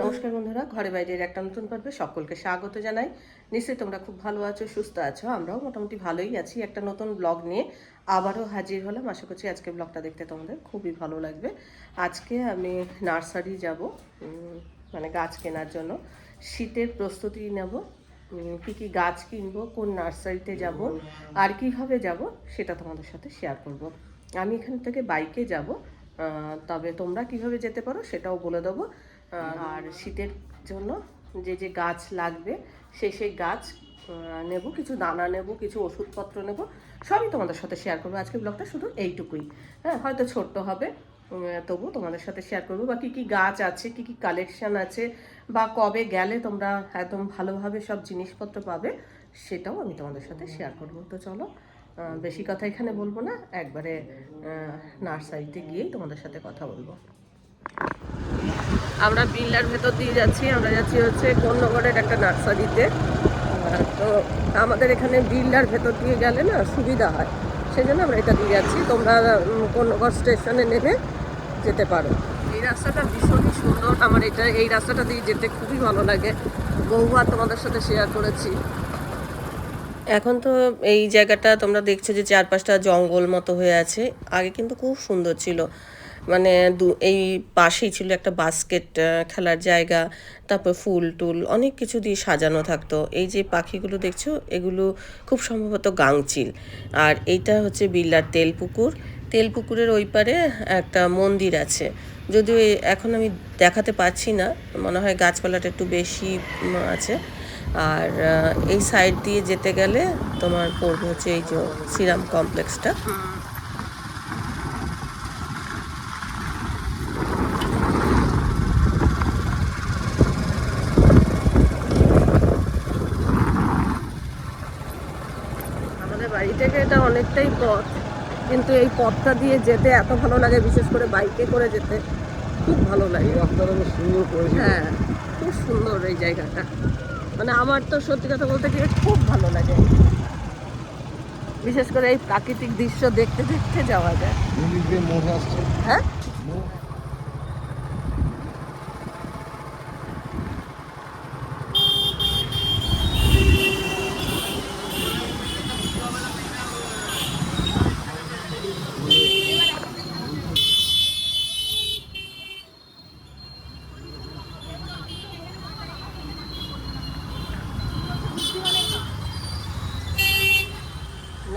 নমস্কার বন্ধুরা, ঘরে বাইরের একটা নতুন পর্বে সকলকে স্বাগত জানাই। নিশ্চয়ই তোমরা খুব ভালো আছো, সুস্থ আছো, আমরাও মোটামুটি ভালোই আছি। একটা নতুন ব্লগ নিয়ে আবারও হাজির হলাম। আশা করছি আজকে ব্লগটা দেখতে তোমাদের খুবই ভালো লাগবে। আজকে আমি নার্সারি যাব মানে গাছ কেনার জন্য। শীতের প্রস্তুতি নেব কি কি গাছ কিনবো, কোন নার্সারিতে যাব, আর কীভাবে যাব, সেটা তোমাদের সাথে শেয়ার করব। আমি এখান থেকে বাইকে যাব তবে তোমরা কীভাবে যেতে পারো সেটাও বলে দেবো। আর শীতের জন্য যে যে গাছ লাগবে, সেই সেই গাছ নেব, কিছু দানা নেব, কিছু ওষুধপত্র নেব, সবই তোমাদের সাথে শেয়ার করব। আজকে ব্লগটা শুধু এইটুকুই। হ্যাঁ হয়তো ছোট্ট হবে তবু তোমাদের সাথে শেয়ার করব। বা কী কী গাছ আছে, কী কী কালেকশান আছে, বা কবে গেলে তোমরা একদম ভালোভাবে সব জিনিসপত্র পাবে, সেটাও আমি তোমাদের সাথে শেয়ার করব। তো চলো বেশি কথা এখানে বলব না, একবারে নার্সারিতে গিয়েই তোমাদের সাথে কথা বলব। আমরা বিল্লার ভেতর দিয়ে যাচ্ছি, আমরা যাচ্ছি হচ্ছে কন্যগড়ের একটা নার্সারিতে। তো আমাদের এখানে বিল্লার ভেতর দিয়ে গেলে না সুবিধা হয় সেই জন্য আমরা এটা দিয়ে যাচ্ছি। তোমরা কন্যগড় স্টেশনে নেমে যেতে পারো। এই রাস্তাটা ভীষণই সুন্দর। আমার এটা, এই রাস্তাটা দিয়ে যেতে খুবই ভালো লাগে। বহুবার তোমাদের সাথে শেয়ার করেছি। এখন তো এই জায়গাটা তোমরা দেখছ যে চারপাশটা জঙ্গল মতো হয়ে আছে। আগে কিন্তু খুব সুন্দর ছিল। মানে দু, এই পাশেই ছিল একটা বাস্কেট খেলার জায়গা, তারপর ফুল টুল, অনেক কিছু দিয়ে সাজানো থাকতো। এই যে পাখিগুলো দেখছ, এগুলো খুব সম্ভবত গাংচিল। আর এইটা হচ্ছে বিল্লার তেলপুকুর। তেলপুকুরের ওই পারে একটা মন্দির আছে। যদিও এখন আমি দেখাতে পারছি না, মনে হয় গাছপালাটা একটু বেশি আছে। আর এই সাইড দিয়ে যেতে গেলে তোমার পড়বে হচ্ছে এই যে সিরাম কমপ্লেক্সটা আমাদের বাড়ি থেকে এটা অনেকটাই পথ কিন্তু এই পথটা দিয়ে যেতে এত ভালো লাগে বিশেষ করে বাইকে করে যেতে। খুব ভালো লাগে। বেশ সুন্দর হ্যাঁ খুব সুন্দর এই জায়গাটা। মানে আমার তো সত্যি কথা বলতে গিয়ে খুব ভালো লাগে। বিশেষ করে এই প্রাকৃতিক দৃশ্য দেখতে দেখতে যাওয়া যায়। হ্যাঁ?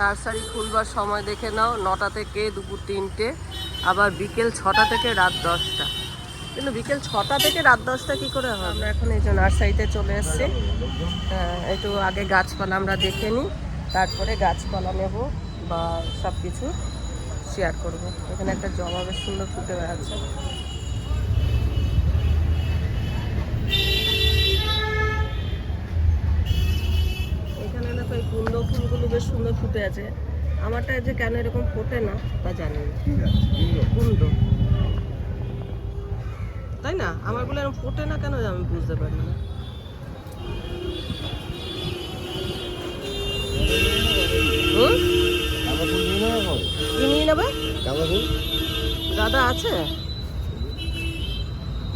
নার্সারি খুলবার সময় দেখে নাও, নটা থেকে দুপুর তিনটে, আবার বিকেল ছটা থেকে রাত দশটা। কিন্তু বিকেল ছটা থেকে রাত দশটা কি করে হবে? আমরা এখন এই যে নার্সারিতে চলে এসেছি। একটু আগে গাছপালা আমরা দেখে নিই, তারপরে গাছপালা নেব বা সব কিছু শেয়ার করব। এখানে একটা জবা বেশ সুন্দর ফুটে আছে ফুটে আছে। আমারটা যে কেন এরকম ফোটে না তা জানি। কুন্দ তাই না? আমারগুলো এরকম ফোটে না কেন আমি বুঝতে পারি না? গাঁদা নিয়ে নেবে? আছে?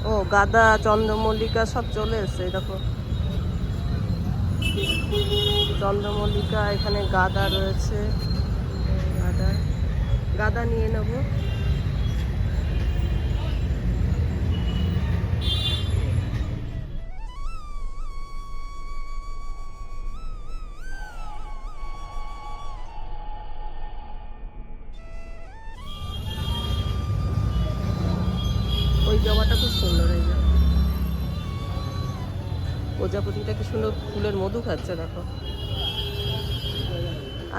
ও গাদা চন্দ্রমল্লিকা সব চলে এসছে দেখো। চন্দ্রমল্লিকা এখানে গাদা রয়েছে। গাদা। গাদা নিয়ে নেব। ওই জবাটা খুব সুন্দর এই যে প্রজাপতিটা কি সুন্দর ফুলের মধু খাচ্ছে, দেখো।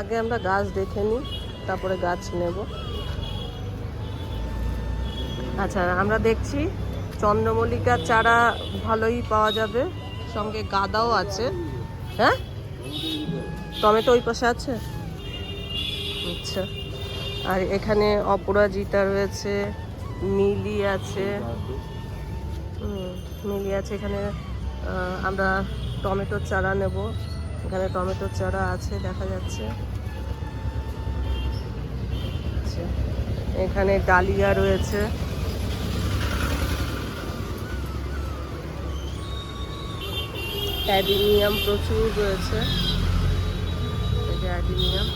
আগে আমরা গাছ দেখে নিই তারপরে গাছ নেব। আচ্ছা আমরা দেখছি চন্দ্রমল্লিকার চারা ভালোই পাওয়া যাবে, সঙ্গে গাদাও আছে। হ্যাঁ? টমেটো ওই পাশে আছে? আচ্ছা আর এখানে অপরাজিতা রয়েছে, মিলি আছে। মিলি আছে এখানে। আমরা টমেটোর চারা নেব। এখানে টমেটোর চারা আছে, দেখা যাচ্ছে। আচ্ছা, এখানে ডালিয়া রয়েছে। অ্যাডিনিয়াম প্রচুর রয়েছে। অ্যাডিনিয়াম।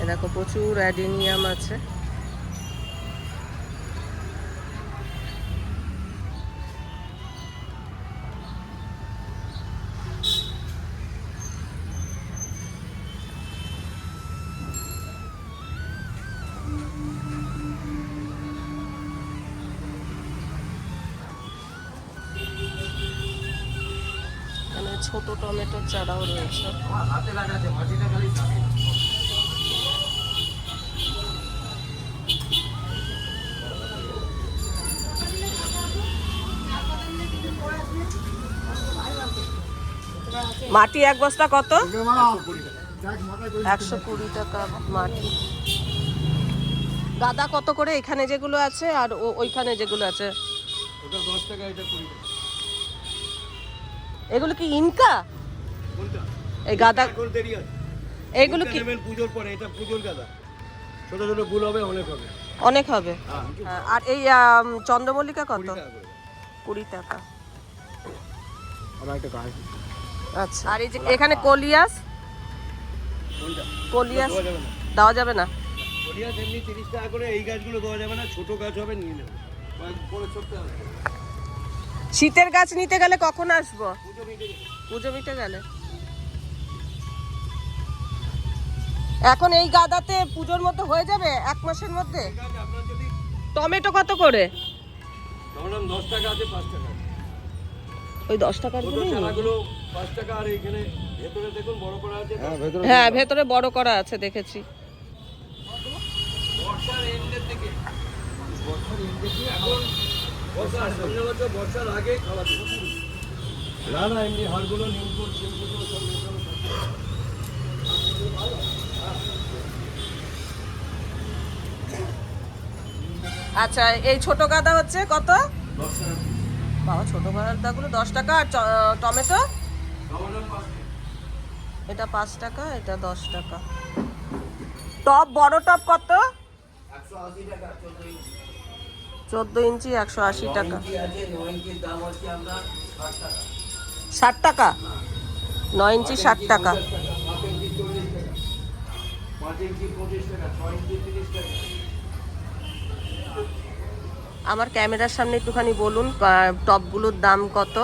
এরকম প্রচুর অ্যাডিনিয়াম আছে। টমেটোর চারাও রয়েছে। মাটি এক বস্তা কত? একশো কুড়ি টাকা মাটি। গাদা কত করে এখানে যেগুলো আছে আর ওইখানে যেগুলো আছে? এগুলো কি ইনকা? এই গাদা এগুলো কি? পুজোর পরে এটা পুজোর গাদা। ছোট ছোট ফুল হবে অনেক হবে। অনেক হবে। হ্যাঁ হ্যাঁ, আর এই চন্দ্রমল্লিকা কত? কুড়ি টাকা আচ্ছা আর এই যে এখানে কলিয়াস? কলিয়াস? দেওয়া যাবে না। কলিয়াস এমনি তিরিশ টাকা করে এই গাছগুলো দেওয়া যাবে না ছোট গাছ হবে নিয়ে নেবে। শীতের গাছ নিতে গেলে কখন আসব। পুজো মিটে গেলে? এখন এই গাদাতে পুজোর মতো হয়ে যাবে এক মাসের মধ্যে? টমেটো কত করে? দশ টাকা আছে পাঁচ টাকা। ওই দশ টাকার ছোট গুলোই নিই। চারাগুলো পাঁচ টাকা আর এখানে ভেতরে দেখুন বড় করা আছে। হ্যাঁ ভেতরে বড় করা আছে দেখেছি। বর্ষার এন্ডের দিকে। বর্ষার এন্ডের দিকে এখন বর্ষা সামনে বছর বর্ষার আগে খাওয়া শুরু না না এমনি হাড়গুলো নিমকুল শিমকুল সব মেশানো থাকে। আচ্ছা এই ছোট গাদা হচ্ছে কত? বাবা ছোট গাদাগুলো দশ টাকা। আর টমেটো। এটা পাঁচ টাকা এটা দশ টাকা। টপ বড় টপ কত? চোদ্দ ইঞ্চি একশো আশি টাকা। ষাট টাকা। নয় ইঞ্চি ষাট টাকা। টাকা পাঁচ ইঞ্চি পঁচিশ টাকা ছয় ইঞ্চি তিরিশ টাকা আমার ক্যামেরার সামনে একটুখানি বলুন টপগুলোর দাম কত?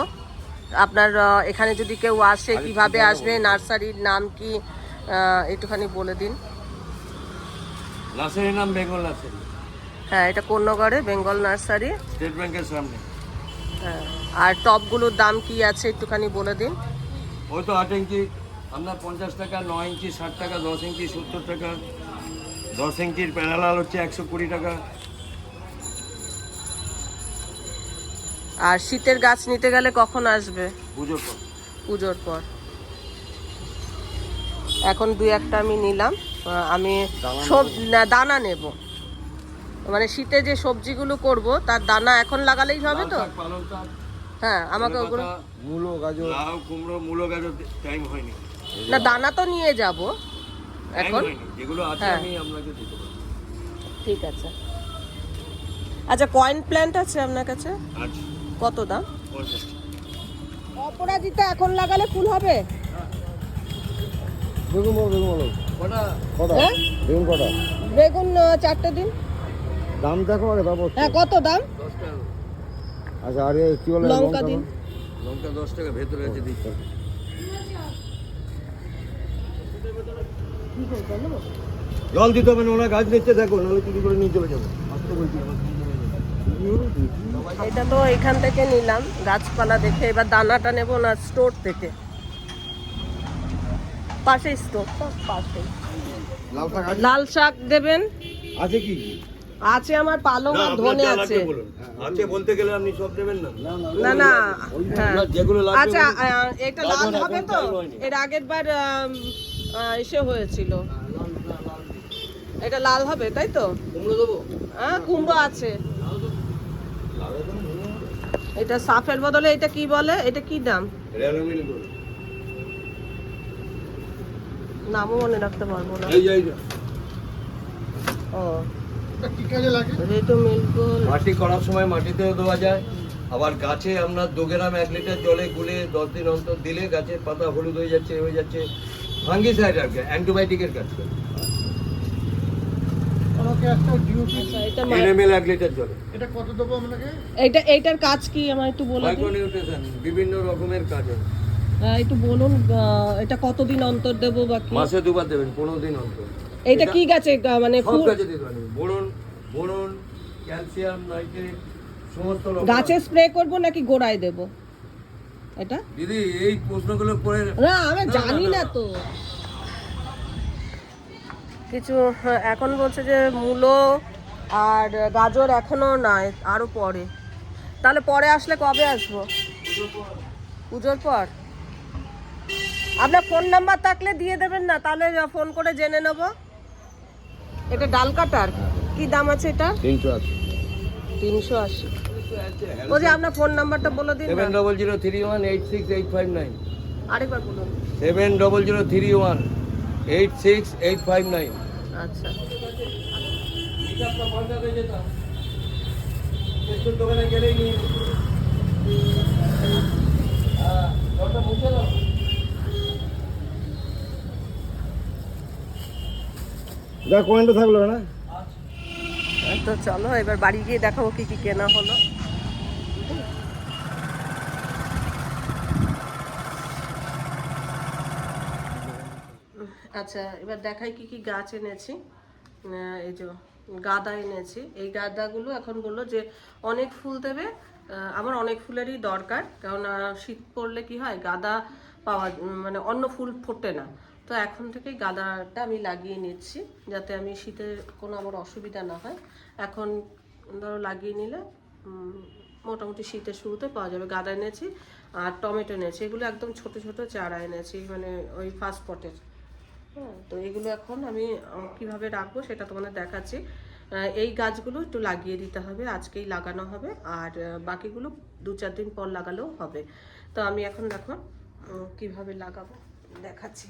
আপনার এখানে যদি কেউ আসে কীভাবে আসবে নার্সারির নাম কি? একটুখানি বলে দিন। নার্সারির নাম বেঙ্গল নার্সারি। হ্যাঁ এটা কন্যগড়ে বেঙ্গল নার্সারি? স্টেট ব্যাংকের সামনে। হ্যাঁ আর টপগুলোর দাম কি আছে একটুখানি বলে দিন। ওই তো আট ইঞ্চি আপনার পঞ্চাশ টাকা নয় ইঞ্চি ষাট টাকা দশ ইঞ্চি সত্তর টাকা। দশ ইঞ্চির প্যারালাল হচ্ছে একশো কুড়ি টাকা। আর শীতের গাছ নিতে গেলে কখন আসবে? পুজোর পর। পুজোর পর। এখন দুই একটা আমি নিলাম। আমি সব না, দানা নেব। মানে শীতে যে সবজিগুলো করব তার দানা এখন লাগালেই হবে তো? হ্যাঁ আমাকে ওগুলো মূলো গাজর। লাউ কুমড়ো মূলো গাজর টাইম হয়নি। না দানা তো নিয়ে যাব। এখন? যেগুলো আছে হ্যাঁ। আমি আপনাকে দিতে পারি ঠিক আছে। আচ্ছা কয়েন প্ল্যান্ট আছে আপনার কাছে? আচ্ছা কত দাম? অপরাজিতা এখন লাগালে ফুল হবে? বেগুন বেগুন বলো। কটা? হ্যাঁ? বেগুন কটা? বেগুন চারটে দিন। দাম দেখো আগে তারপর হ্যাঁ কত দাম? আচ্ছা আর কি বলে লঙ্কা দিন। লঙ্কা দশ টাকা ভেতরে আছে দিচ্ছি। জল দিতে হবে না ওরা গাছ নিচ্ছে দেখো নাহলে চুরি করে নিয়ে চলে যাবে। আসতে বলছি আমার। এটা তো এখান থেকে নিলাম গাছপালা দেখে এবার দানাটা নেব না স্টোর থেকে। পাশে স্টোর পাশে লাল শাক আছে? লাল শাক দেবেন? আছে কি? আছে আমার পালং আর ধনে আছে। আছে বলতে গেলে আপনি সব দেবেন না। না না হ্যাঁ। যেগুলো লাগবে আচ্ছা এটা লাল হবে তো? এর আগের বার এসে হয়েছিল। এটা লাল হবে তাই তো? কুমড়ো দেবো? হ্যাঁ কুমড়ো আছে। এটা সাফের বদলে এটা কি বলে? এটা কি দাম? নামও মনে রাখতে পারব না। ও। রেটো মাটি করার সময় মাটিতেও দেওয়া যায়। আবার গাছে আপনার দু গ্রাম এক লিটার জলে গুলে দশ দিন অন্তর দিলে গাছের পাতা হলুদ হয়ে যাচ্ছে হয়ে যাচ্ছে। ফাঙ্গিসাইড আর কি অ্যান্টিবায়োটিকের কাজ করে। এনএমএল এক লিটার জলে। এটা কত দেবো আপনাকে? এইটার কাজ কি? আমার একটু মাইক্রোনিউট্রিশন বিভিন্ন রকমের কাজ একটু বলুন এটা কতদিন অন্তর দেবো বা কি? মাসে দুবার দেবেন পনেরো দিন অন্তর। এইটা কি গাছে মানে ফুল? গাছে দিতে পারেন। বোরন বোরন ক্যালসিয়াম নাইট্রেট সমস্ত গাছে স্প্রে করব নাকি গোড়ায় দেব? এটা? দিদি এই প্রশ্নগুলো করে না আমি জানি না। তো। কিছু এখন বলছে যে মূলো আর গাজর এখনও নয় আরও পরে। তাহলে পরে আসলে কবে আসব? পুজোর পর? আপনার ফোন নাম্বার থাকলে দিয়ে দেবেন না তাহলে ফোন করে জেনে নেব। এটা ডাল কাটার কি দাম আছে এটা? তিনশো আছে তিনশো আশি। বলছি আপনার ফোন নাম্বারটা বলে দিন seven double zero three one eight six eight five nine. আরেকবার বলুন। Seven double zero three one. Eight six eight five nine আচ্ছা। দোকানে গেলেই নিয়ে হ্যাঁ যা কয়েনটা থাকল না। তো চলো এবার বাড়ি গিয়ে দেখাবো কি কি কেনা হলো। আচ্ছা এবার দেখাই কি কি গাছ এনেছি। এই যে গাঁদা এনেছি। এই গাঁদাগুলো এখন বলল যে অনেক ফুল দেবে আমার অনেক ফুলেরই দরকার, কারণ শীত পড়লে কি হয়, গাঁদা পাওয়া মানে অন্য ফুল ফোটে না। তো এখন থেকেই গাঁদাটা আমি লাগিয়ে নিচ্ছি, যাতে আমি শীতে কোনো আমার অসুবিধা না হয়। এখন ধরো লাগিয়ে নিলে মোটামুটি শীতের শুরুতে পাওয়া যাবে। গাঁদা এনেছি আর টমেটো এনেছি। এগুলো একদম ছোট ছোট চারা এনেছি মানে ওই ফার্স্ট পটের হ্যাঁ তো এগুলো এখন আমি কীভাবে রাখব সেটা তোমাদের দেখাচ্ছি। এই গাছগুলো একটু লাগিয়ে দিতে হবে, আজকেই লাগানো হবে, আর বাকিগুলো দু চার দিন পর লাগালেও হবে। তো আমি এখন দেখো কীভাবে লাগাবো, দেখাচ্ছি।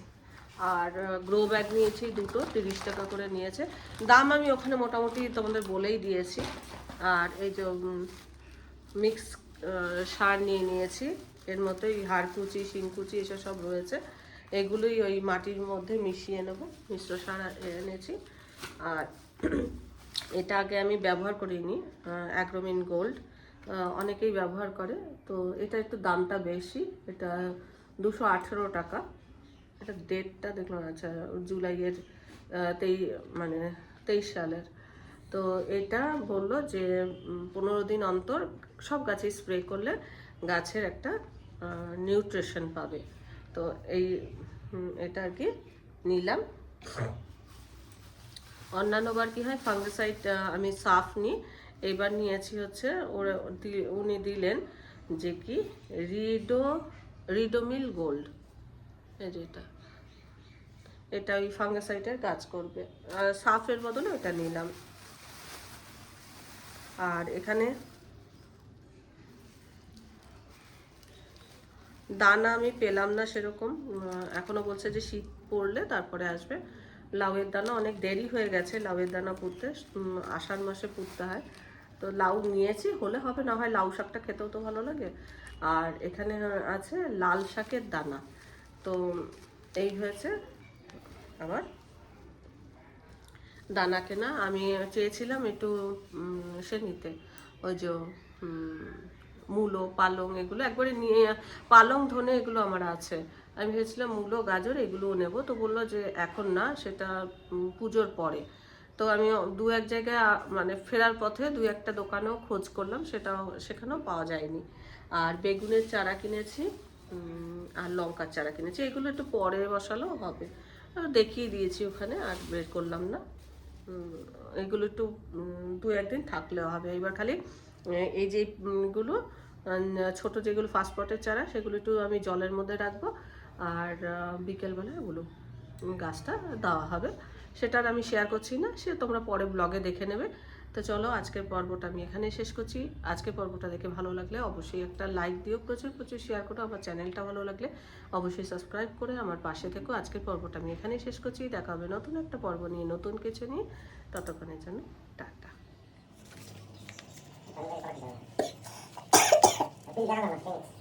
আর গ্রো ব্যাগ নিয়েছি দুটো, তিরিশ টাকা করে নিয়েছে। দাম আমি ওখানে মোটামুটি তোমাদের বলেই দিয়েছি। আর এই যে মিক্স সার নিয়ে নিয়েছি। এর মধ্যেই হাড়কুচি, শিংকুচি, এসব সব রয়েছে। এগুলোই ওই মাটির মধ্যে মিশিয়ে নেব। মিশ্র সার এনেছি। আর এটা আগে আমি ব্যবহার করিনি অ্যাগ্রোমিন গোল্ড। অনেকেই ব্যবহার করে। তো এটা একটু দামটা বেশি। এটা দুশো আঠেরো টাকা। এটা ডেটটা দেখলাম আচ্ছা জুলাইয়ের তেই মানে তেইশ সালের। তো এটা বলল যে পনেরো দিন অন্তর সব গাছে স্প্রে করলে গাছের একটা নিউট্রিশন পাবে। তো এই এটা আর কি নিলাম। অন্যান্যবার কি হয় ফাঙ্গিসাইড আমি সাফ নিই এবার নিয়েছি হচ্ছে ওরা উনি দিলেন যে কি, রিডো রিডোমিল গোল্ড। এই যে এটা। এটা ওই ফাঙ্গাসাইডের কাজ করবে। সাফের বদলে ওটা নিলাম। আর এখানে দানা আমি পেলাম না সেরকম। উম, এখনও বলছে যে শীত পড়লে তারপরে আসবে। লাউয়ের দানা অনেক দেরি হয়ে গেছে লাউয়ের দানা পুঁততে। আষাঢ় মাসে পুঁততে হয়। তো লাউ নিয়েছি হলে হবে না হয়। লাউ শাকটা খেতেও তো ভালো লাগে। আর এখানে আছে লাল শাকের দানা। তো এই হয়েছে আমার দানা কেনা। আমি চেয়েছিলাম একটু সে নিতে। ওই যে মূলো পালং এগুলো একবারে নিয়ে পালং ধনে এগুলো আমার আছে। আমি ভেবেছিলাম মূলো গাজর এগুলোও নেব তো বলল যে এখন না সেটা পুজোর পরে। তো আমি দু এক জায়গায় মানে ফেরার পথে দু একটা দোকানেও খোঁজ করলাম সেটাও সেখানেও পাওয়া যায়নি। আর বেগুনের চারা কিনেছি আর লঙ্কার চারা কিনেছি এগুলো একটু পরে বসালেও হবে। দেখিয়ে দিয়েছি ওখানে আর বের করলাম না। এগুলো একটু দু একদিন থাকলেও হবে। এবার খালি এই যে উম, গুলো উম, ছোট যেগুলো ফাস্ট পটের চারা, সেগুলো একটু আমি জলের মধ্যে রাখব। আর বিকেলবেলা ওগুলো গাছটা দেওয়া হবে। সেটা আর আমি শেয়ার করছি না, সে তোমরা পরে ব্লগে দেখে নেবে। তো চলো, আজকের পর্বটা আমি এখানেই শেষ করছি। আজকের পর্বটা দেখে ভালো লাগলে অবশ্যই একটা লাইক দিও, প্রচুর প্রচুর শেয়ার করো। আমার চ্যানেলটা ভালো লাগলে অবশ্যই সাবস্ক্রাইব করে আমার পাশে থেকো। আজকের পর্বটা আমি এখানেই শেষ করছি। দেখা হবে নতুন একটা পর্ব নিয়ে, নতুন কিছু নিয়ে। ততক্ষণের জন্য টাটা। তুই জানা আমার ঠিক আছে